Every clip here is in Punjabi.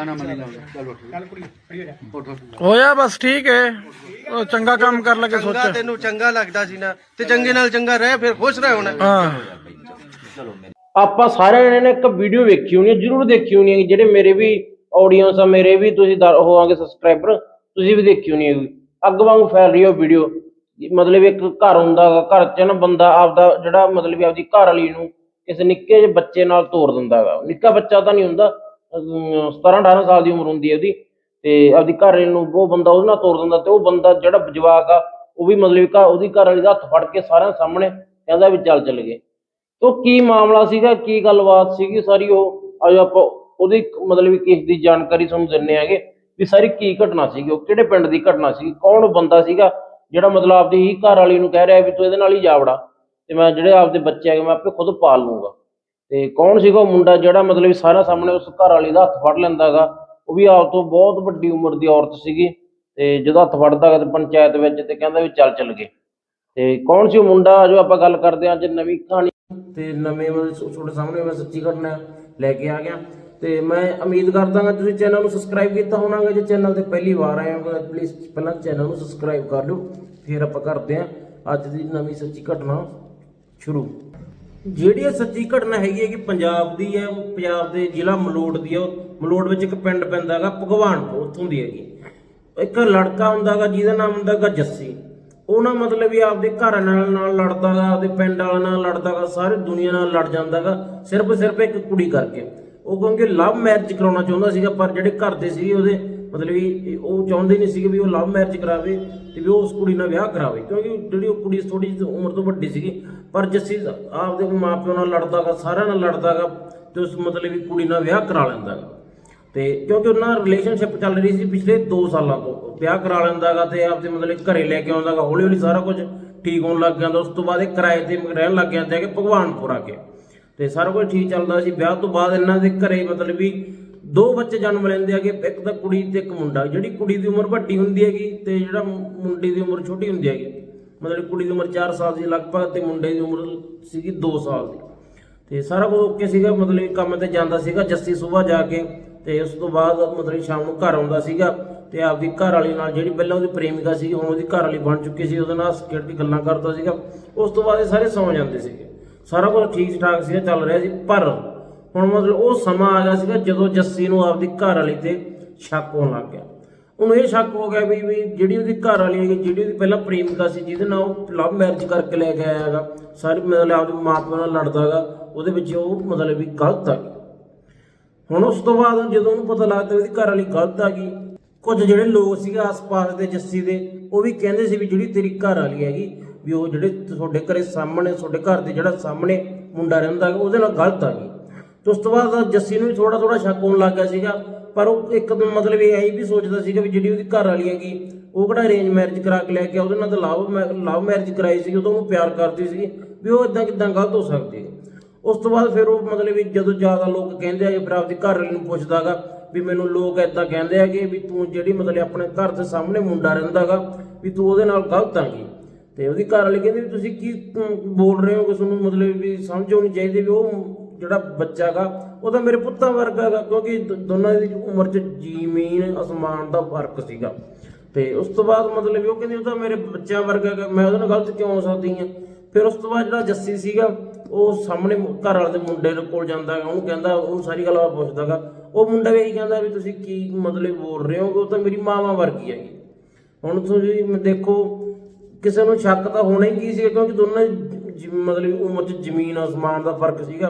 ਕਾਨਾ ਮਨੀ ਲਾਉਂਦਾ ਚੱਲ ਉੱਠ ਚੱਲ ਕੁੜੀ ਫੜੀ ਹੋ ਜਾ। ਉੱਠ। ਉੱਠ ਹੋਇਆ ਬਸ ਠੀਕ ਹੈ ਉਹ ਚੰਗਾ ਕੰਮ ਕਰ ਲਗੇ ਚੰਗਾ ਸੋਚ ਤੈਨੂੰ ਚੰਗਾ ਲੱਗਦਾ ਸੀ ਨਾ ਤੇ ਚੰਗੇ ਨਾਲ ਚੰਗਾ ਰਹਿ ਫਿਰ ਖੁਸ਼ ਰਹਿ ਹੁਣ। ਹਾਂ। ਆਪਾਂ ਸਾਰਿਆਂ ਜਣਿਆਂ ਨੇ ਇੱਕ ਵੀਡੀਓ ਵੇਖੀ ਹੋਣੀ ਹੈ ਜਰੂਰ ਦੇਖੀ ਹੋਣੀ ਹੈ ਜਿਹੜੇ ਮੇਰੇ ਵੀ ਆਡੀਅנס ਆ ਮੇਰੇ ਵੀ ਤੁਸੀਂ ਦਰ- ਹੋਵਾਂਗੇ ਸਬਸਕ੍ਰਾਈਬਰ ਤੁਸੀਂ ਵੀ ਦੇਖੀ ਹੋਣੀ ਹੈ ਅੱਗ ਵਾਂਗੂ ਫੈਲ ਰਹੀ ਹੈ ਵੀਡੀਓ ਮਤਲਬ ਇੱਕ ਘਰ ਹੁੰਦਾ ਗਾ ਘਰ 'ਚ ਨਾ ਬੰਦਾ ਆਪਦਾ ਜਿਹੜਾ ਮਤਲਬ ਵੀ ਆਪਦੀ ਘਰ ਵਾਲੀ ਨੂੰ ਕਿਸੇ ਨਿੱਕੇ ਜਿਹੇ ਬੱਚੇ ਨਾਲ ਤੋੜ ਦਿੰਦਾ ਗਾ। ਨਿੱਕਾ ਬੱਚਾ ਤਾਂ ਨਹੀਂ ਹੁੰਦਾ 17 18 ਸਾਲ ਦੀ ਉਮਰ ਹੁੰਦੀ ਹੈ ਉਹਦੀ ਤੇ ਆਪਦੀ ਘਰ ਵਾਲੀ ਨੂੰ ਉਹ ਬੰਦਾ ਉਹਦੇ ਨਾਲ ਤੋਰ ਦਿੰਦਾ ਤੇ ਉਹ ਬੰਦਾ ਜਿਹੜਾ ਜਵਾਕ ਆ, ਉਹ ਵੀ ਮਤਲਬ ਕਿ ਉਹਦੀ ਘਰ ਵਾਲੀ ਦਾ ਹੱਥ ਫੜ ਕੇ ਸਾਰਿਆਂ ਸਾਹਮਣੇ ਕਹਿੰਦਾ ਵੀ ਚੱਲ ਚੱਲ ਗਏ। ਤੋ ਕੀ ਮਾਮਲਾ ਸੀਗਾ, ਕੀ ਗੱਲਬਾਤ ਸੀਗੀ ਸਾਰੀ ਉਹ ਆਜੋ ਆਪਾਂ ਉਹਦੀ ਮਤਲਬ ਵੀ ਕਿਸ ਦੀ ਜਾਣਕਾਰੀ ਤੁਹਾਨੂੰ ਦਿੰਨੇ ਆਗੇ ਵੀ ਸਾਰੀ ਕੀ ਘਟਨਾ ਸੀਗੀ, ਉਹ ਕਿਹੜੇ ਪਿੰਡ ਦੀ ਘਟਨਾ ਸੀ ਕੌਣ ਬੰਦਾ ਸੀਗਾ ਜਿਹੜਾ ਮਤਲਬ ਆਪਦੀ ਹੀ ਘਰ ਵਾਲੀ ਨੂੰ ਕਹਿ ਰਿਹਾ ਵੀ ਤੂੰ ਇਹਦੇ ਨਾਲ ਹੀ ਜਾਵੜਾ ਤੇ ਮੈਂ ਜਿਹੜੇ ਆਪਦੇ ਬੱਚੇ ਹੈਗੇ ਮੈਂ ਆਪੇ ਖੁਦ ਪਾਲ ਲੂੰਗਾ ਤੇ ਕੌਣ ਸੀਗਾ ਉਹ ਮੁੰਡਾ ਜਿਹੜਾ ਮਤਲਬ ਵੀ ਸਾਰਾ ਸਾਹਮਣੇ ਉਸ ਘਰ ਵਾਲੀ ਦਾ ਹੱਥ ਫੜ ਲੈਂਦਾਗਾ ਉਹ ਵੀ ਆਪ ਤੋਂ ਬਹੁਤ ਵੱਡੀ ਉਮਰ ਦੀ ਔਰਤ ਸੀਗੀ ਤੇ ਜਦੋਂ ਹੱਥ ਫੜਦਾ ਗਾ ਤੇ ਪੰਚਾਇਤ ਵਿੱਚ ਤੇ ਕਹਿੰਦਾ ਵੀ ਚੱਲ ਚੱਲ ਗਏ। ਤੇ ਕੌਣ ਸੀ ਉਹ ਮੁੰਡਾ? ਜੋ ਆਪਾਂ ਗੱਲ ਕਰਦੇ ਹਾਂ ਅੱਜ ਨਵੀਂ ਕਹਾਣੀ। ਤੇ ਨਵੇਂ ਮਤਲਬ ਛੋ- ਤੁਹਾਡੇ ਸਾਹਮਣੇ ਮੈਂ ਸੱਚੀ ਘਟਨਾ ਲੈ ਕੇ ਆ ਗਿਆ। ਤੇ ਮੈਂ ਉਮੀਦ ਕਰਦਾ ਹਾਂ ਤੁਸੀਂ ਚੈਨਲ ਨੂੰ ਸਬਸਕ੍ਰਾਈਬ ਕੀਤਾ ਹੋਣਾਗਾ। ਜੇ ਚੈਨਲ ਤੇ ਪਹਿਲੀ ਵਾਰ ਆਏ ਹੋ ਤਾਂ ਪਲੀਜ਼ ਪਹਿਲਾਂ ਚੈਨਲ ਨੂੰ ਸਬਸਕ੍ਰਾਈਬ ਕਰ ਲਓ। ਫਿਰ ਆਪਾਂ ਕਰਦੇ ਹਾਂ ਅੱਜ ਦੀ ਨਵੀਂ ਸੱਚੀ ਘਟਨਾ ਸ਼ੁਰੂ। ਜਿਹੜੀ ਇਹ ਸੱਚੀ ਘਟਨਾ ਹੈਗੀ ਹੈ ਕਿ ਪੰਜਾਬ ਦੀ ਹੈ ਉਹ ਪੰਜਾਬ ਦੇ ਜ਼ਿਲ੍ਹਾ ਮਲੋਟ ਦੀ ਹੈ ਉਹ ਵਿੱਚ ਇੱਕ ਪਿੰਡ ਪੈਂਦਾ ਹੈਗਾ ਭਗਵਾਨਪੁਰ, ਉੱਥੋਂ ਦੀ ਹੈਗੀ ਇੱਕ ਲੜਕਾ ਹੁੰਦਾਗਾ ਜਿਹਦਾ ਨਾਮ ਹੁੰਦਾ ਹੁੰਦਾਗਾ ਜੱਸੀ। ਉਹ ਨਾ ਮਤਲਬ ਵੀ ਆਪਦੇ ਘਰ ਨਾਲ ਨਾਲ ਲੜਦਾਗਾ ਆਪਦੇ ਪਿੰਡ ਵਾਲਿਆਂ ਨਾਲ ਲੜਦਾ ਲੜਦਾਗਾ ਸਾਰੀ ਦੁਨੀਆ ਨਾਲ ਲੜ ਜਾਂਦਾ ਜਾਂਦਾਗਾ ਸਿਰਫ ਸਿਰਫ ਇੱਕ ਕੁੜੀ ਕਰਕੇ। ਉਹ ਕਿਉਂਕਿ ਲਵ ਮੈਰਿਜ ਕਰਾਉਣਾ ਚਾਹੁੰਦਾ ਸੀਗਾ, ਪਰ ਜਿਹੜੇ ਘਰ ਦੇ ਸੀਗੇ ਉਹਦੇ ਮਤਲਬ ਵੀ ਉਹ ਚਾਹੁੰਦੇ ਨਹੀਂ ਸੀਗੇ ਵੀ ਉਹ ਲਵ ਮੈਰਿਜ ਕਰਾਵੇ ਤੇ ਵੀ ਉਹ ਉਸ ਕੁੜੀ ਨਾਲ ਵਿਆਹ ਕਰਾਵੇ, ਕਿਉਂਕਿ ਜਿਹੜੀ ਉਹ ਕੁੜੀ ਥੋੜੀ ਜਿਹੀ ਉਮਰ ਤੋਂ ਵੱਡੀ ਸੀਗੀ, ਪਰ ਜੱਸੀ ਆਪਦੇ ਮਾਪਿਆਂ ਨਾਲ ਲੜਦਾਗਾ, ਸਾਰਿਆਂ ਨਾਲ ਲੜਦਾਗਾ, ਤੇ ਉਸ ਮਤਲਬ ਵੀ ਕੁੜੀ ਨਾਲ ਵਿਆਹ ਕਰਾ ਲੈਂਦਾਗਾ। ਤੇ ਕਿਉਂਕਿ ਉਹਨਾਂ ਰਿਲੇਸ਼ਨਸ਼ਿਪ ਚੱਲ ਰਹੀ ਸੀ ਪਿਛਲੇ 2 ਸਾਲਾਂ ਤੋਂ, ਵਿਆਹ ਕਰਾ ਲੈਂਦਾਗਾ ਤੇ ਆਪਦੇ ਮਤਲਬ ਘਰੇ ਲੈ ਕੇ ਆਉਂਦਾਗਾ ਹੌਲੀ ਹੌਲੀ ਸਾਰਾ ਕੁਝ ਠੀਕ ਹੋਣ ਲੱਗ ਜਾਂਦਾ, ਉਸ ਤੋਂ ਬਾਅਦ ਇਹ ਕਿਰਾਏ ਤੇ ਰਹਿਣ ਲੱਗ ਜਾਂਦੇ ਆ ਕਿ ਭਗਵਾਨਪੁਰ ਆ ਕੇ। ਤੇ ਸਾਰਾ ਕੁਝ ਠੀਕ ਚੱਲਦਾ ਸੀ, ਵਿਆਹ ਤੋਂ ਬਾਅਦ ਇਹਨਾਂ ਦੇ ਘਰੇ ਮਤਲਬ ਵੀ ਦੋ ਬੱਚੇ ਜਨਮ ਲੈਂਦੇ ਹੈਗੇ, ਇੱਕ ਤਾਂ ਕੁੜੀ ਤੇ ਇੱਕ ਮੁੰਡਾ। ਜਿਹੜੀ ਕੁੜੀ ਦੀ ਉਮਰ ਵੱਡੀ ਹੁੰਦੀ ਹੈਗੀ ਤੇ ਜਿਹੜਾ ਮੁੰਡੇ ਦੀ ਉਮਰ ਛੋਟੀ ਹੁੰਦੀ ਹੈਗੀ, ਮਤਲਬ ਕੁੜੀ ਦੀ ਉਮਰ 4 ਸਾਲ ਦੀ ਲਗਭਗ ਤੇ ਮੁੰਡੇ ਦੀ ਉਮਰ ਸੀਗੀ 2 ਸਾਲ ਦੀ। ਤੇ ਸਾਰਾ ਕੁਝ ਓਕੇ ਸੀਗਾ, ਮਤਲਬ ਕੰਮ ਤੇ ਜਾਂਦਾ ਸੀਗਾ, ਜੱਸੀ ਸਵੇਰ ਜਾ ਕੇ ਤੇ ਉਸ ਤੋਂ ਬਾਅਦ ਮਤਲਬ ਸ਼ਾਮ ਨੂੰ ਘਰ ਆਉਂਦਾ ਸੀਗਾ ਤੇ ਆਪਦੀ ਘਰ ਵਾਲੀ ਨਾਲ ਜਿਹੜੀ ਪਹਿਲਾਂ ਉਹਦੀ ਪ੍ਰੇਮਿਕਾ ਸੀ ਹੁਣ ਉਹਦੀ ਘਰ ਵਾਲੀ ਬਣ ਚੁੱਕੀ ਸੀ, ਉਹਦੇ ਨਾਲ ਸਿਕਿਉਰਿਟੀ ਗੱਲਾਂ ਕਰਦਾ ਸੀਗਾ। ਉਸ ਤੋਂ ਬਾਅਦ ਇਹ ਸਾਰੇ ਸੌਂ ਜਾਂਦੇ ਸੀਗੇ। ਸਾਰਾ ਕੁਝ ਠੀਕ ਠਾਕ ਸੀਗਾ, ਚੱਲ ਰਿਹਾ ਸੀ, ਪਰ ਹੁਣ ਮਤਲਬ ਉਹ ਸਮਾਂ ਆ ਗਿਆ ਸੀਗਾ ਜਦੋਂ ਜੱਸੀ ਨੂੰ ਆਪਦੀ ਘਰ ਵਾਲੀ ਤੇ ਸ਼ੱਕ ਹੋਣ ਲੱਗ ਗਿਆ। ਉਹਨੂੰ ਇਹ ਸ਼ੱਕ ਹੋ ਗਿਆ ਵੀ ਵੀ ਜਿਹੜੀ ਉਹਦੀ ਘਰ ਵਾਲੀ ਹੈਗੀ, ਜਿਹੜੀ ਉਹਦੀ ਪਹਿਲਾਂ ਪ੍ਰੇਮਿਕਾ ਸੀ, ਜਿਹਦੇ ਨਾਲ ਉਹ ਲਵ ਮੈਰਿਜ ਕਰਕੇ ਲੈ ਕੇ ਆਇਆ ਹੈਗਾ, ਸਾਰੇ ਮਤਲਬ ਆਪਦੇ ਮਾਪਿਆਂ ਨਾਲ ਲੜਦਾ ਹੈਗਾ, ਉਹਦੇ ਵਿੱਚ ਉਹ ਮਤਲਬ ਵੀ ਗਲਤ ਆ ਹੁਣ ਉਸ ਤੋਂ ਬਾਅਦ ਜਦੋਂ ਉਹਨੂੰ ਪਤਾ ਲੱਗਦਾ ਉਹਦੀ ਘਰ ਵਾਲੀ ਗਲਤ ਆ ਗਈ, ਕੁਝ ਜਿਹੜੇ ਲੋਕ ਸੀਗੇ ਆਸ-ਪਾਸ ਦੇ ਜੱਸੀ ਦੇ, ਉਹ ਵੀ ਕਹਿੰਦੇ ਸੀ ਵੀ ਜਿਹੜੀ ਤੇਰੀ ਘਰ ਵਾਲੀ ਹੈਗੀ, ਵੀ ਉਹ ਜਿਹੜੇ ਤੁਹਾਡੇ ਘਰੇ ਸਾਹਮਣੇ, ਤੁਹਾਡੇ ਘਰ ਦੇ ਜਿਹੜਾ ਸਾਹਮਣੇ ਮੁੰਡਾ ਰਹਿੰਦਾ ਹੈਗਾ, ਉਹਦੇ ਨਾਲ ਗਲਤ ਆ ਗਈ। ਤੇ ਉਸ ਤੋਂ ਬਾਅਦ ਜੱਸੀ ਨੂੰ ਵੀ ਥੋੜਾ ਥੋੜਾ ਸ਼ੱਕ ਹੋਣ ਲੱਗ ਗਿਆ ਸੀਗਾ, ਪਰ ਉਹ ਇੱਕਦਮ ਮਤਲਬ ਇਹ ਐਂ ਵੀ ਸੋਚਦਾ ਸੀਗਾ ਵੀ ਜਿਹੜੀ ਉਹਦੀ ਘਰ ਵਾਲੀ ਹੈਗੀ ਉਹ ਕਿਹੜਾ ਅਰੇਂਜ ਮੈਰਿਜ ਕਰਾ ਕੇ ਲੈ ਕੇ ਉਹਦੇ ਨਾਲ ਤਾਂ ਲਵ ਲਵ ਮੈਰਿਜ ਕਰਾਈ ਸੀ ਉਦੋਂ ਉਹਨੂੰ ਪਿਆਰ ਕਰਦੀ ਸੀ ਵੀ ਉਹ ਇਦਾਂ ਕਿਦਾਂ ਗਲਤ ਹੋ ਸਕਦੀ ਉਸ ਤੋਂ ਬਾਅਦ ਫਿਰ ਉਹ ਮਤਲਬ ਵੀ ਜਦੋਂ ਜ਼ਿਆਦਾ ਲੋਕ ਕਹਿੰਦੇ ਆ, ਫਿਰ ਆਪਦੀ ਘਰ ਵਾਲੀ ਨੂੰ ਪੁੱਛਦਾਗਾ ਵੀ ਮੈਨੂੰ ਲੋਕ ਇਦਾਂ ਕਹਿੰਦੇ ਹੈਗੇ ਵੀ ਤੂੰ ਜਿਹੜੀ ਮਤਲਬ ਆਪਣੇ ਘਰ ਦੇ ਸਾਹਮਣੇ ਮੁੰਡਾ ਰਹਿੰਦਾਗਾ ਵੀ ਤੂੰ ਉਹਦੇ ਨਾਲ ਗਲਤ ਆਂਗੀ ਤੇ ਉਹਦੀ ਘਰ ਵਾਲੀ ਕਹਿੰਦੀ ਵੀ ਤੁਸੀਂ ਕੀ ਬੋਲ ਰਹੇ ਹੋ ਕਿ ਤੁਹਾਨੂੰ ਮਤਲਬ ਵੀ ਸਮਝ ਆਉਣੀ ਚਾਹੀਦੀ ਵੀ ਉਹ ਜਿਹੜਾ ਬੱਚਾ ਗਾ ਉਹ ਤਾਂ ਮੇਰੇ ਪੁੱਤਾਂ ਵਰਗਾ ਗਾ ਕਿਉਂਕਿ ਦੋਨਾਂ ਦੀ ਉਮਰ 'ਚ ਜ਼ਮੀਨ ਅਸਮਾਨ ਦਾ ਫ਼ਰਕ ਸੀਗਾ। ਤੇ ਉਸ ਤੋਂ ਬਾਅਦ ਮਤਲਬ ਉਹ ਕਹਿੰਦੀ, ਉਹ ਤਾਂ ਮੇਰੇ ਬੱਚਿਆਂ ਵਰਗਾ ਗਾ ਮੈਂ ਉਹਦੇ ਨਾਲ ਗਲਤ ਕਿਉਂ ਹੋ ਸਕਦੀ ਹਾਂ? ਫਿਰ ਉਸ ਤੋਂ ਬਾਅਦ ਜਿਹੜਾ ਜੱਸੀ ਸੀਗਾ, ਉਹ ਸਾਹਮਣੇ ਘਰ ਵਾਲੇ ਦੇ ਮੁੰਡੇ ਦੇ ਕੋਲ ਜਾਂਦਾ ਗਾ ਉਹਨੂੰ ਕਹਿੰਦਾ, ਉਹਨੂੰ ਸਾਰੀ ਗੱਲ ਪੁੱਛਦਾਗਾ ਉਹ ਮੁੰਡਾ ਵੀ ਇਹੀ ਕਹਿੰਦਾ ਵੀ ਤੁਸੀਂ ਕੀ ਮਤਲਬ ਬੋਲ ਰਹੇ ਹੋ ਕਿ ਉਹ ਤਾਂ ਮੇਰੀ ਮਾਵਾਂ ਵਰਗੀ ਹੈਗੀ। ਹੁਣ ਤੁਸੀਂ ਦੇਖੋ, ਕਿਸੇ ਨੂੰ ਸ਼ੱਕ ਤਾਂ ਹੋਣਾ ਹੀ ਕੀ ਸੀ ਕਿਉਂਕਿ ਦੋਨਾਂ ਦੀ ਮਤਲਬ ਉਮਰ 'ਚ ਜ਼ਮੀਨ ਅਸਮਾਨ ਦਾ ਫ਼ਰਕ ਸੀਗਾ।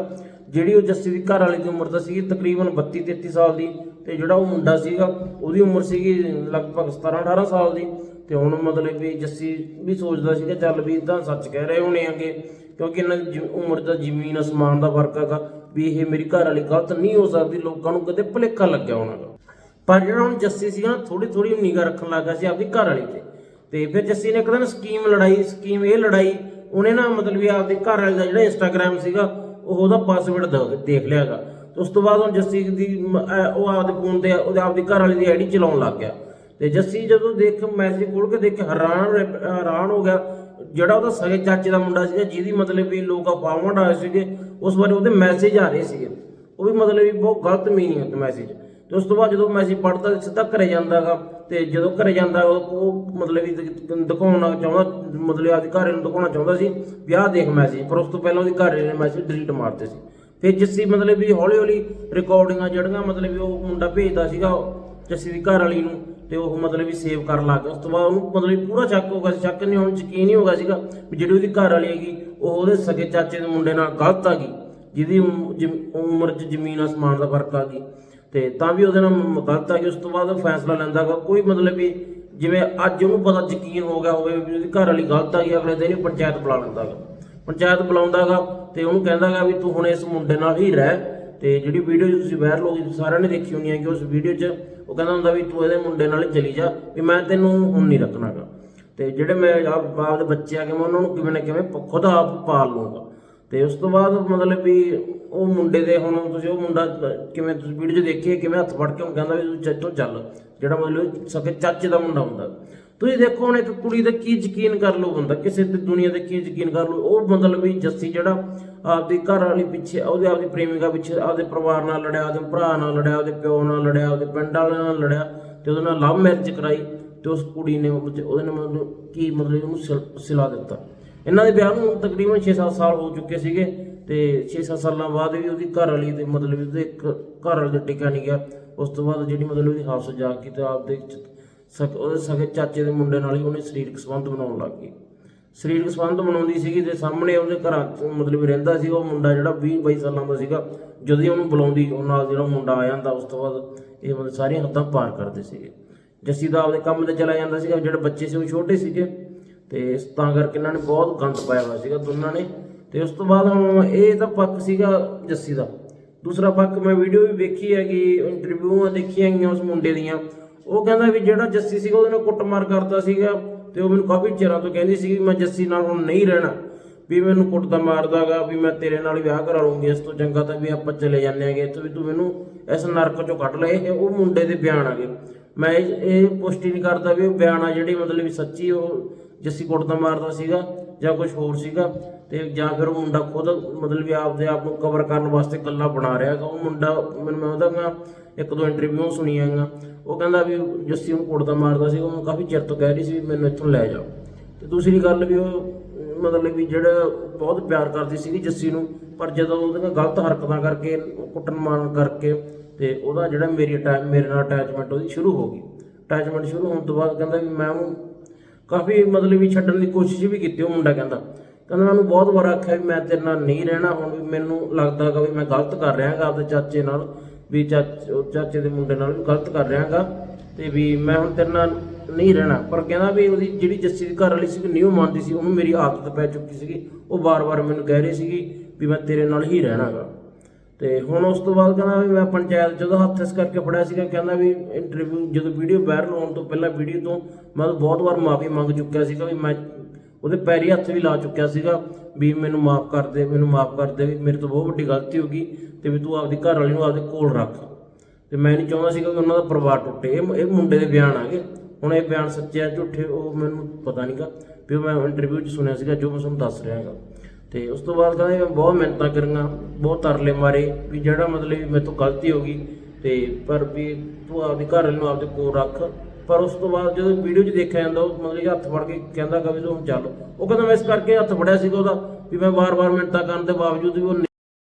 ਜਿਹੜੀ ਉਹ ਜੱਸੀ ਦੀ ਘਰ ਵਾਲੀ ਦੀ ਉਮਰ ਤਾਂ ਸੀਗੀ ਤਕਰੀਬਨ 32 33 ਸਾਲ ਦੀ ਤੇ ਜਿਹੜਾ ਉਹ ਮੁੰਡਾ ਸੀਗਾ, ਉਹਦੀ ਉਮਰ ਸੀਗੀ ਲਗਭਗ 17 18 ਸਾਲ ਦੀ ਤੇ ਹੁਣ ਮਤਲਬ ਵੀ ਜੱਸੀ ਵੀ ਸੋਚਦਾ ਸੀਗਾ, ਚੱਲ ਵੀ ਤਾਂ ਸੱਚ ਕਹਿ ਰਹੇ ਹੋਣੇ ਆਗੇ ਕਿਉਂਕਿ ਇਹਨਾਂ ਦੀ ਜ- ਉਮਰ ਦਾ ਜ਼ਮੀਨ ਅਸਮਾਨ ਦਾ ਫ਼ਰਕ ਹੈਗਾ ਵੀ ਇਹ ਮੇਰੀ ਘਰ ਵਾਲੀ ਗਲਤ ਨਹੀਂ ਹੋ ਸਕਦੀ, ਲੋਕਾਂ ਨੂੰ ਕਦੇ ਭੁਲੇਖਾ ਲੱਗਿਆ ਹੋਣਾ ਗਾ। ਪਰ ਜਿਹੜਾ ਹੁਣ ਜੱਸੀ ਸੀਗਾ ਨਾ ਥੋੜੀ ਥੋੜੀ ਨਿਗਾਹ ਰੱਖਣ ਲੱਗਾ ਸੀ ਆਪਦੀ ਘਰ ਵਾਲੀ ਤੇ ਤੇ ਫਿਰ ਜੱਸੀ ਨੇ ਇੱਕ ਦਿਨ ਸਕੀਮ ਲੜਾਈ, ਸਕੀਮ ਇਹ ਲੜਾਈ, ਉਹਨੇ ਨਾ ਮਤਲਬ ਵੀ ਆਪਦੇ ਘਰ ਵਾਲੇ ਦਾ ਜਿਹੜਾ ਇੰਸਟਾਗ੍ਰam ਸੀਗਾ ਉਹ ਉਹਦਾ ਪਾਸਵਰਡ ਦੇਖ ਲਿਆਗਾ। ਤੇ ਉਸ ਤੋਂ ਬਾਅਦ ਹੁਣ ਜੱਸੀ ਦੀ ਉਹ ਆਪਦੇ ਫੋਨ ਤੇ ਉਹਦੇ ਆਪਦੀ ਘਰ ਵਾਲੀ ਦੀ ਆਈਡੀ ਚਲਾਉਣ ਲੱਗ ਗਿਆ। ਤੇ ਜੱਸੀ ਜਦੋਂ ਦੇਖ ਮੈਸੇਜ ਖੋਲ ਕੇ ਦੇਖ ਹੈਰਾਨ ਰਹਿ- ਹੈਰਾਨ ਹੋ ਗਿਆ। ਜਿਹੜਾ ਉਹਦਾ ਸਗੇ ਚਾਚੇ ਦਾ ਮੁੰਡਾ ਸੀਗਾ, ਜਿਹਦੀ ਮਤਲਬ ਵੀ ਲੋਕ ਅਫਵਾਹਾਂ ਆਏ ਸੀਗੇ, ਉਸ ਬਾਰੇ ਉਹਦੇ ਮੈਸੇਜ ਆ ਰਹੇ ਸੀਗੇ। ਉਹ ਵੀ ਮਤਲਬ ਵੀ ਬਹੁਤ ਗਲਤ ਮੀਨਿੰਗ ਹੈ ਮੈਸੇਜ ਤੇ ਉਸ ਤੋਂ ਬਾਅਦ ਜਦੋਂ ਮੈਸੇਜ ਪੜਦਾ ਸਿੱਧਾ ਘਰੇ ਜਾਂਦਾਗਾ ਤੇ ਜਦੋਂ ਘਰੇ ਜਾਂਦਾ, ਉਹ ਮਤਲਬ ਵੀ ਦਿਖਾਉਣਾ ਚਾਹੁੰਦਾ, ਮਤਲਬ ਆਪਦੀ ਘਰ ਨੂੰ ਦਿਖਾਉਣਾ ਚਾਹੁੰਦਾ ਸੀ ਵਿਆਹ ਆਹ ਦੇਖ ਮੈਸੇਜ ਪਰ ਉਸ ਤੋਂ ਪਹਿਲਾਂ ਉਹਦੀ ਘਰ ਨੇ ਮੈਸੇਜ ਡਿਲੀਟ ਮਾਰਤੇ ਸੀ। ਫਿਰ ਜੱਸੀ ਮਤਲਬ ਵੀ ਹੌਲੀ ਹੌਲੀ ਰਿਕਾਰਡਿੰਗਾਂ ਜਿਹੜੀਆਂ ਮਤਲਬ ਵੀ ਉਹ ਮੁੰਡਾ ਭੇਜਦਾ ਸੀਗਾ ਜੱਸੀ ਦੀ ਘਰ ਵਾਲੀ ਨੂੰ, ਤੇ ਉਹ ਮਤਲਬ ਵੀ ਸੇਵ ਕਰਨ ਲੱਗ ਗਿਆ। ਉਸ ਤੋਂ ਬਾਅਦ ਉਹਨੂੰ ਮਤਲਬ ਪੂਰਾ ਸ਼ੱਕ ਹੋ ਗਿਆ ਸੀ। ਸ਼ੱਕ ਨਹੀਂ ਹੁਣ, ਯਕੀਨ ਹੀ ਹੋ ਗਿਆ ਸੀਗਾ ਵੀ ਜਿਹੜੀ ਉਹਦੀ ਘਰ ਵਾਲੀ ਹੈਗੀ, ਉਹ ਉਹਦੇ ਸਕੇ ਚਾਚੇ ਦੇ ਮੁੰਡੇ ਨਾਲ ਗਲਤ ਆ ਗਈ, ਜਿਹਦੀ ਜ਼ਮ- ਉਮਰ 'ਚ ਜ਼ਮੀਨ ਅਸਮਾਨ ਦਾ ਫ਼ਰਕ ਆ ਗਈ। ਤੇ ਤਾਂ ਵੀ ਉਹਦੇ ਨਾਲ ਮ- ਗਲਤ ਆ ਗਈ ਉਸ ਤੋਂ ਬਾਅਦ ਉਹ ਫੈਸਲਾ ਲੈਂਦਾ ਗਾ। ਕੋਈ ਮਤਲਬ ਵੀ ਜਿਵੇਂ ਅੱਜ ਉਹਨੂੰ ਪਤਾ ਯਕੀਨ ਹੋ ਗਿਆ ਹੋਵੇ ਵੀ ਉਹਦੀ ਘਰ ਵਾਲੀ ਗਲਤ ਆ ਗਈ, ਅਗਲੇ ਦਿਨ ਹੀ ਪੰਚਾਇਤ ਬੁਲਾ ਲੈਂਦਾ ਗਾ। ਪੰਚਾਇਤ ਬੁਲਾਉਂਦਾਗਾ ਤੇ ਉਹਨੂੰ ਕਹਿੰਦਾਗਾ ਵੀ ਤੂੰ ਹੁਣ ਇਸ ਮੁੰਡੇ ਨਾਲ ਹੀ ਰਹਿ ਤੇ ਜਿਹੜੀ ਵੀਡੀਓ ਤੁਸੀਂ ਵਾਇਰਲ ਹੋ ਗਈ ਸਾਰਿਆਂ ਨੇ ਦੇਖੀ ਹੋਣੀ ਹੈ ਕਿ ਉਸ ਵੀਡੀਓ 'ਚ, ਉਹ ਕਹਿੰਦਾ ਹੁੰਦਾ ਵੀ ਤੂੰ ਇਹਦੇ ਮੁੰਡੇ ਨਾਲ ਹੀ ਚਲੀ ਜਾ ਵੀ ਮੈਂ ਤੈਨੂੰ ਹੁਣ ਨਹੀਂ ਰੱਖਣਾਗਾ ਤੇ ਜਿਹੜੇ ਮੈਂ ਆਪ ਆਪਦੇ ਬੱਚੇ ਆ ਕੇ ਮੈਂ ਉਹਨਾਂ ਨੂੰ ਕਿਵੇਂ ਨਾ ਕਿਵੇਂ ਖੁਦ ਆਪ ਪਾਲ ਲੂੰਗਾ ਤੇ ਉਸ ਤੋਂ ਬਾਅਦ ਮਤਲਬ ਵੀ ਉਹ ਮੁੰਡੇ ਦੇ ਹੁਣ ਤੁਸੀਂ ਉਹ ਮੁੰਡਾ ਕਿਵੇਂ ਤੁਸੀਂ ਵੀਡੀਓ 'ਚ ਦੇਖੀਏ ਕਿਵੇਂ ਹੱਥ ਫੜ ਕੇ ਉਹਨੂੰ ਕਹਿੰਦਾ ਵੀ ਤੂੰ ਚੱਤੋਂ ਚੱਲ, ਜਿਹੜਾ ਮਤਲਬ ਸਕੇ ਚਾਚੇ ਦਾ ਮੁੰਡਾ ਹੁੰਦਾ। ਤੁਸੀਂ ਦੇਖੋ ਹੁਣ ਇੱਕ ਕੁੜੀ ਦਾ ਕੀ ਯਕੀਨ ਕਰ ਲਓ ਬੰਦਾ, ਕਿਸੇ ਤੇ ਦੁਨੀਆ ਤੇ ਕੀ ਯਕੀਨ ਕਰ ਲਓ ਉਹ ਮਤਲਬ ਵੀ ਜੱਸੀ ਜਿਹੜਾ ਆਪਦੀ ਘਰ ਵਾਲੀ ਪਿੱਛੇ, ਉਹਦੇ ਆਪਦੀ ਪ੍ਰੇਮਿਕਾ ਪਿੱਛੇ ਆਪਦੇ ਪਰਿਵਾਰ ਨਾਲ ਲੜਿਆ, ਆਪਦੇ ਭਰਾ ਨਾਲ ਲੜਿਆ, ਆਪਦੇ ਪਿਓ ਨਾਲ ਲੜਿਆ, ਆਪਦੇ ਪਿੰਡ ਵਾਲਿਆਂ ਨਾਲ ਲੜਿਆ ਤੇ ਉਹਦੇ ਨਾਲ ਲਵ ਮੈਰਿਜ ਕਰਾਈ ਤੇ ਉਸ ਕੁੜੀ ਨੇ ਉਹਦੇ ਨਾਲ ਮਤਲਬ ਕੀ ਮਤਲਬ ਉਹਨੂੰ ਸਿਲ- ਸਿਲਾ ਦਿੱਤਾ। ਇਹਨਾਂ ਦੇ ਵਿਆਹ ਨੂੰ ਤਕਰੀਬਨ 6-7 ਸਾਲ ਹੋ ਚੁੱਕੇ ਸੀਗੇ ਤੇ 6-7 ਸਾਲਾਂ ਬਾਅਦ ਵੀ ਉਹਦੀ ਘਰ ਵਾਲੀ ਤੇ ਮਤਲਬ ਉਹਦੇ ਇੱਕ ਘਰ ਵਾਲੇ ਦੇ ਟਿਕਾ ਨਹੀਂ ਗਿਆ। ਉਸ ਤੋਂ ਬਾਅਦ ਜਿਹੜੀ ਮਤਲਬ ਉਹਦੀ ਹਾਫਸ ਜਾ ਕੇ ਤੇ ਆਪਦੇ ਚ- ਸਕ, ਉਹਦੇ ਸਗੇ ਚਾਚੇ ਦੇ ਮੁੰਡੇ ਨਾਲ ਹੀ ਉਹਨੇ ਸਰੀਰਕ ਸੰਬੰਧ ਬਣਾਉਣ ਲੱਗ ਗਈ। ਸਰੀਰਕ ਸੰਬੰਧ ਬਣਾਉਂਦੀ ਸੀਗੀ ਤੇ ਸਾਹਮਣੇ ਉਹਦੇ ਘਰਾਂ ਮਤਲਬ ਰਹਿੰਦਾ ਸੀ, ਉਹ ਮੁੰਡਾ ਜਿਹੜਾ 20 22 ਸਾਲਾਂ ਦਾ ਸੀਗਾ, ਜਦੋਂ ਹੀ ਉਹਨੂੰ ਬੁਲਾਉਂਦੀ, ਉਹ ਨਾਲ ਜਿਹੜਾ ਮੁੰਡਾ ਆ ਜਾਂਦਾ, ਉਸ ਤੋਂ ਬਾਅਦ ਇਹ ਮਤਲਬ ਸਾਰੀਆਂ ਹੱਦਾਂ ਪਾਰ ਕਰਦੇ ਸੀਗੇ। ਜੱਸੀ ਦਾ ਆਪਦੇ ਕੰਮ ਤੇ ਚਲਾ ਜਾਂਦਾ ਸੀਗਾ, ਜਿਹੜੇ ਬੱਚੇ ਸੀ ਉਹ ਛੋਟੇ ਸੀਗੇ। ਤੇ ਇਸ ਤਾਂ ਕਰਕੇ ਇਹਨਾਂ ਨੇ ਬਹੁਤ ਗੰਦ ਪਾਇਆ ਹੋਇਆ ਸੀਗਾ ਦੋਨਾਂ ਨੇ। ਤੇ ਉਸ ਤੋਂ ਬਾਅਦ ਹੁਣ ਇਹ ਤਾਂ ਪੱਕ ਸੀਗਾ ਜੱਸੀ ਦਾ। ਦੂਸਰਾ ਪੱਕ ਮੈਂ ਵੀਡੀਓ ਵੀ ਵੇਖੀ ਹੈਗੀ ਇੰਟਰਵਿਊਆਂ ਦੇਖੀਆਂ ਹੈਗੀਆਂ ਉਸ ਮੁੰਡੇ ਦੀਆਂ। ਉਹ ਕਹਿੰਦਾ ਵੀ ਜਿਹੜਾ ਜੱਸੀ ਸੀਗਾ ਉਹਦੇ ਨਾਲ ਕੁੱਟਮਾਰ ਕਰਦਾ ਸੀਗਾ ਤੇ ਉਹ ਮੈਨੂੰ ਕਾਫੀ ਚਿਰਾਂ ਤੋਂ ਕਹਿੰਦੀ ਸੀ ਵੀ ਮੈਂ ਜੱਸੀ ਨਾਲ ਹੁਣ ਨਹੀਂ ਰਹਿਣਾ। ਵੀ ਮੈਨੂੰ ਕੁੱਟਦਾ ਮਾਰਦਾਗਾ, ਵੀ ਮੈਂ ਤੇਰੇ ਨਾਲ ਵਿਆਹ ਕਰਾ ਲੂੰਗੀ ਇਸ ਤੋਂ ਚੰਗਾ ਤਾਂ ਵੀ ਆਪਾਂ ਚਲੇ ਜਾਂਦੇ ਆਂਗੇ ਇੱਥੋਂ ਵੀ ਤੂੰ ਮੈਨੂੰ ਇਸ ਨਰਕ ਚੋਂ ਕੱਢ ਲੈ। ਇਹ ਉਹ ਮੁੰਡੇ ਦੇ ਬਿਆਨ ਆਗੇ ਮੈਂ ਇਹ ਇਹ ਪੁਸ਼ਟੀ ਨਹੀਂ ਕਰਦਾ ਵੀ ਉਹ ਬਿਆਨ ਆ ਜਿਹੜੀ ਮਤਲਬ ਵੀ ਸੱਚੀ ਉਹ ਜੱਸੀ ਕੁੱਟਦਾ ਮਾਰਦਾ ਸੀਗਾ ਜਾਂ ਕੁਝ ਹੋਰ ਸੀਗਾ ਤੇ ਜਾਂ ਫਿਰ ਉਹ ਮੁੰਡਾ ਖੁਦ ਮਤਲਬ ਵੀ ਆਪਦੇ ਆਪ ਨੂੰ ਕਵਰ ਕਰਨ ਵਾਸਤੇ ਗੱਲਾਂ ਬਣਾ ਰਿਹਾ ਹੈਗਾ। ਉਹ ਮੁੰਡਾ ਮੈਨੂੰ ਮੈਂ ਉਹਦਾ ਨਾ ਇੱਕ ਦੋ ਇੰਟਰਵਿਊ ਸੁਣੀਆਂ ਹੈਗੀਆਂ। ਉਹ ਕਹਿੰਦਾ ਵੀ ਜੱਸੀ ਨੂੰ ਕੁੱਟਦਾ ਮਾਰਦਾ ਸੀ ਉਹ ਕਾਫੀ ਚਿਰ ਤੋਂ ਕਹਿ ਰਹੀ ਸੀ ਵੀ ਮੈਨੂੰ ਇੱਥੋਂ ਲੈ ਜਾਓ ਤੇ ਦੂਸਰੀ ਗੱਲ ਵੀ ਉਹ ਮਤਲਬ ਵੀ ਜਿਹੜਾ ਬਹੁਤ ਪਿਆਰ ਕਰਦੀ ਸੀਗੀ ਜੱਸੀ ਨੂੰ, ਪਰ ਜਦੋਂ ਉਹਦੀਆਂ ਗਲਤ ਹਰਕਤਾਂ ਕਰਕੇ, ਕੁੱਟਣ ਮਾਰਨ ਕਰਕੇ ਤੇ ਉਹਦਾ ਜਿਹੜਾ ਮੇਰੀ ਅਟੈਚ ਮੇਰੇ ਨਾਲ ਅਟੈਚਮੈਂਟ ਉਹਦੀ ਸ਼ੁਰੂ ਹੋ ਗਈ। ਅਟੈਚਮੈਂਟ ਸ਼ੁਰੂ ਹੋਣ ਤੋਂ ਬਾਅਦ ਕਹਿੰਦਾ ਵੀ ਮੈਂ ਉਹਨੂੰ ਕਾਫੀ ਮਤਲਬ ਵੀ ਛੱਡਣ ਦੀ ਕੋਸ਼ਿਸ਼ ਵੀ ਕੀਤੀ ਉਹ ਮੁੰਡਾ ਕਹਿੰਦਾ। ਕਹਿੰਦਾ ਮੈਨੂੰ ਬਹੁਤ ਵਾਰ ਆਖਿਆ ਵੀ ਮੈਂ ਤੇਰੇ ਨਾਲ ਨਹੀਂ ਰਹਿਣਾ, ਹੁਣ ਵੀ ਮੈਨੂੰ ਲੱਗਦਾ ਹੈਗਾ ਵੀ ਮੈਂ ਗਲਤ ਕਰ ਰਿਹਾ ਹੈਗਾ ਆਪਦੇ ਚਾਚੇ ਨਾਲ, ਵੀ ਚਾਚੇ ਚਾਚੇ ਦੇ ਮੁੰਡੇ ਨਾਲ ਵੀ ਗਲਤ ਕਰ ਰਿਹਾ ਹੈਗਾ ਤੇ ਵੀ ਮੈਂ ਹੁਣ ਤੇਰੇ ਨਾਲ ਨਹੀਂ ਰਹਿਣਾ। ਪਰ ਕਹਿੰਦਾ ਵੀ ਉਹਦੀ ਜਿਹੜੀ ਜੱਸੀ ਦੀ ਘਰ ਵਾਲੀ ਸੀ ਨਿਊ ਮੰਨਦੀ ਸੀ, ਉਹਨੂੰ ਮੇਰੀ ਆਦਤ ਪੈ ਚੁੱਕੀ ਸੀਗੀ। ਉਹ ਵਾਰ ਵਾਰ ਮੈਨੂੰ ਕਹਿ ਰਹੀ ਸੀਗੀ ਵੀ ਮੈਂ ਤੇਰੇ ਨਾਲ ਹੀ ਰਹਿਣਾਗਾ ਤੇ ਹੁਣ ਉਸ ਤੋਂ ਬਾਅਦ ਕਹਿੰਦਾ ਵੀ ਮੈਂ ਪੰਚਾਇਤ ਜਦੋਂ ਹੱਥ ਇਸ ਕਰਕੇ ਫੜਿਆ ਸੀਗਾ, ਕਹਿੰਦਾ ਵੀ ਇੰਟਰਵਿਊ ਜਦੋਂ ਵੀਡੀਓ ਵਾਇਰਲ ਹੋਣ ਤੋਂ ਪਹਿਲਾਂ ਵੀਡੀਓ ਤੋਂ ਮੈਂ ਉਹਤੋਂ ਬਹੁਤ ਵਾਰ ਮਾਫੀ ਮੰਗ ਚੁੱਕਿਆ ਸੀਗਾ ਵੀ ਮੈਂ ਉਹਦੇ ਪੈਰੀ ਹੱਥ ਵੀ ਲਾ ਚੁੱਕਿਆ ਸੀਗਾ ਵੀ ਮੈਨੂੰ ਮਾਫ ਕਰ ਦੇ, ਮੈਨੂੰ ਮਾਫ ਕਰ ਦੇ, ਵੀ ਮੇਰੇ ਤੋਂ ਬਹੁਤ ਵੱਡੀ ਗਲਤੀ ਹੋ ਗਈ ਤੇ ਵੀ ਤੂੰ ਆਪਦੀ ਘਰ ਵਾਲੀ ਨੂੰ ਆਪਦੇ ਕੋਲ ਰੱਖ। ਤੇ ਮੈਂ ਨਹੀਂ ਚਾਹੁੰਦਾ ਸੀਗਾ ਕਿ ਉਹਨਾਂ ਦਾ ਪਰਿਵਾਰ ਟੁੱਟੇ। ਇਹ ਇਹ ਮੁੰਡੇ ਦੇ ਬਿਆਨ ਆਗੇ ਹੁਣ ਇਹ ਬਿਆਨ ਸੱਚੇ ਆ, ਝੂਠੇ, ਉਹ ਮੈਨੂੰ ਪਤਾ ਨਹੀਂਗਾ ਵੀ ਉਹ ਮੈਂ ਇੰਟਰਵਿਊ 'ਚ ਸੁਣਿਆ ਸੀਗਾ, ਜੋ ਮੈਂ ਤੁਹਾਨੂੰ ਦੱਸ ਰਿਹਾ ਹੈਗਾ। ਤੇ ਉਸ ਤੋਂ ਬਾਅਦ ਕਹਿੰਦਾ ਮੈਂ ਬਹੁਤ ਮਿਹਨਤਾਂ ਕਰੀਆਂ, ਬਹੁਤ ਤਰਲੇ ਮਾਰੇ, ਵੀ ਜਿਹੜਾ ਮਤਲਬ ਵੀ ਮੇਰੇ ਤੋਂ ਗਲਤੀ ਹੋ ਗਈ, ਤੇ ਪਰ ਵੀ ਤੂੰ ਆਪਦੇ ਘਰ ਵਾਲੇ ਨੂੰ ਆਪਦੇ ਕੋਲ ਰੱਖ। ਪਰ ਉਸ ਤੋਂ ਬਾਅਦ ਜਦੋਂ ਵੀਡੀਓ 'ਚ ਦੇਖਿਆ ਜਾਂਦਾ, ਉਹ ਮਤਲਬ ਹੱਥ ਫੜ ਕੇ ਕਹਿੰਦਾ ਕਿ ਵੀ ਤੂੰ ਚੱਲ। ਉਹ ਕਹਿੰਦਾ ਮੈਂ ਇਸ ਕਰਕੇ ਹੱਥ ਫੜਿਆ ਸੀਗਾ ਉਹਦਾ, ਵੀ ਮੈਂ ਵਾਰ-ਵਾਰ ਮਿਹਨਤਾਂ ਕਰਨ ਦੇ ਬਾਵਜੂਦ ਵੀ ਉਹ